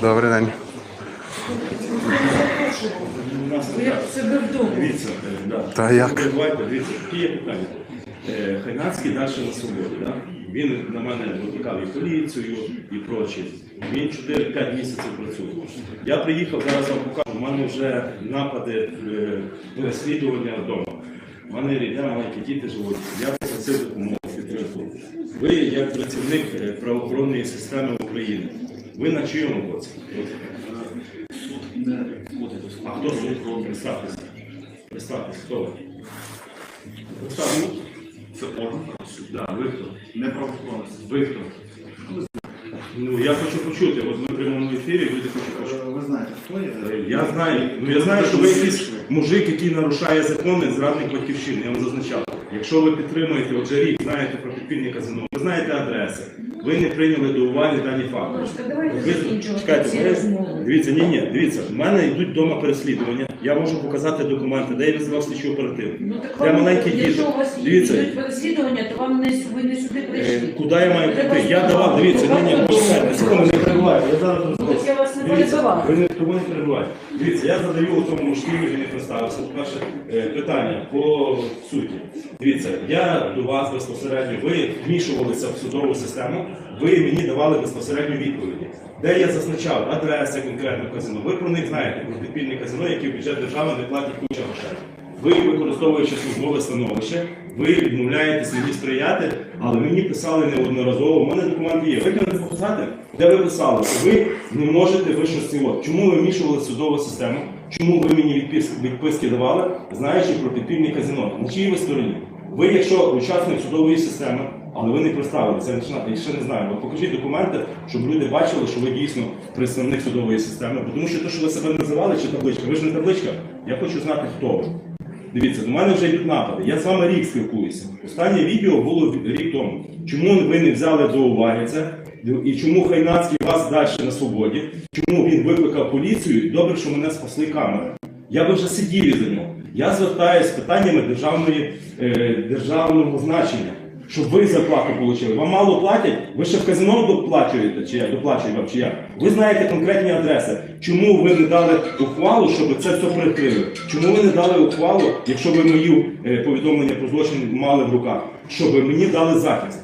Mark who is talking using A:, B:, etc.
A: Добрий день.
B: Дивіться, е.
A: Та як?
B: Питання. Е, Хайнацький далі на свободі. Да? Він на мене викликав і поліцію, і прочі. Він 4-5 місяців працює. Я приїхав, зараз вам покажу, у мене вже напади е, переслідування вдома. У мене рідня маленькі діти живуть. Я попросив допомогу, підтримку. Ви, як працівник е, правоохоронної системи України, ви на чийому боці? А хто ви? Представтеся. Представтеся, хто ви? Да, ви хто?
C: Не правоохоронець.
B: Ви хто? Ну, я хочу почути, от ми в прямому ефірі, люди хочуть почути.
C: Ви знаєте, хто я?
B: Я знаю, ну я знаю, що ви якийсь мужик, який нарушає закони, зрадник батьківщини, я вам зазначав. Якщо ви підтримуєте отже рік, знаєте про підпільні казино, ви знаєте адреси, ви не прийняли до уваги дані факти.
D: Ласка, давайте
B: Ви-
D: закінчувати
B: чекайте,
D: ці
B: ви-
D: розмови.
B: Дивіться, ні, ні, дивіться, в мене йдуть вдома переслідування. Я можу показати документи, де я визвав слідчу оперативу.
D: Ну так
B: Для
D: вам,
B: діти.
D: якщо у вас
B: Дивіться,
D: йдуть переслідування, то вам не, ви не сюди
B: е,
D: прийшли.
B: куди я маю піти? Я давав, дивіться, ні, ні, почекайте, секунду, не перебувайте, я зараз
D: Ну, так я вас не
B: Ви не тому не перебуваєте. Дивіться, я задаю у тому шкілі, він не представився. Перше е, питання по суті. Дивіться, я до вас безпосередньо, ви вмішувалися в судову систему, ви мені давали безпосередньо відповіді. Де я зазначав адреси конкретно казино, ви про них знаєте, про підпільне казино, які в бюджет держави не платять куча грошей. Ви, використовуючи службове становище, ви відмовляєтесь мені сприяти, але мені писали неодноразово. У мене документи є. Ви можете показати, де ви писали, що ви не можете вищості. От чому ви вмішували судову систему? Чому ви мені відписки, давали, знаючи про підпільне казино? На чиїй ви стороні? Ви, якщо учасник судової системи, але ви не представилися, я ще- не знаю. Покажіть документи, щоб люди бачили, що ви дійсно представник судової системи. Тому що те, що ви себе називали, чи табличка, ви ж не табличка. Я хочу знати, хто ви. Дивіться, до мене вже йдуть напади. Я з вами рік спілкуюся. Останнє відео було рік тому. Чому ви не взяли до уваги це? І чому Хайнацький вас далі на свободі? Чому він викликав поліцію? І добре, що мене спасли камери. Я би вже сидів за нього. Я звертаюся з питаннями державної, е, державного значення, щоб ви зарплату отримали. Вам мало платять, ви ще в казино доплачуєте, чи як доплачують вам, чи як? Ви знаєте конкретні адреси. Чому ви не дали ухвалу, щоб це все прикрили? Чому ви не дали ухвалу, якщо ви мої е, повідомлення про злочин мали в руках, щоб мені дали захист?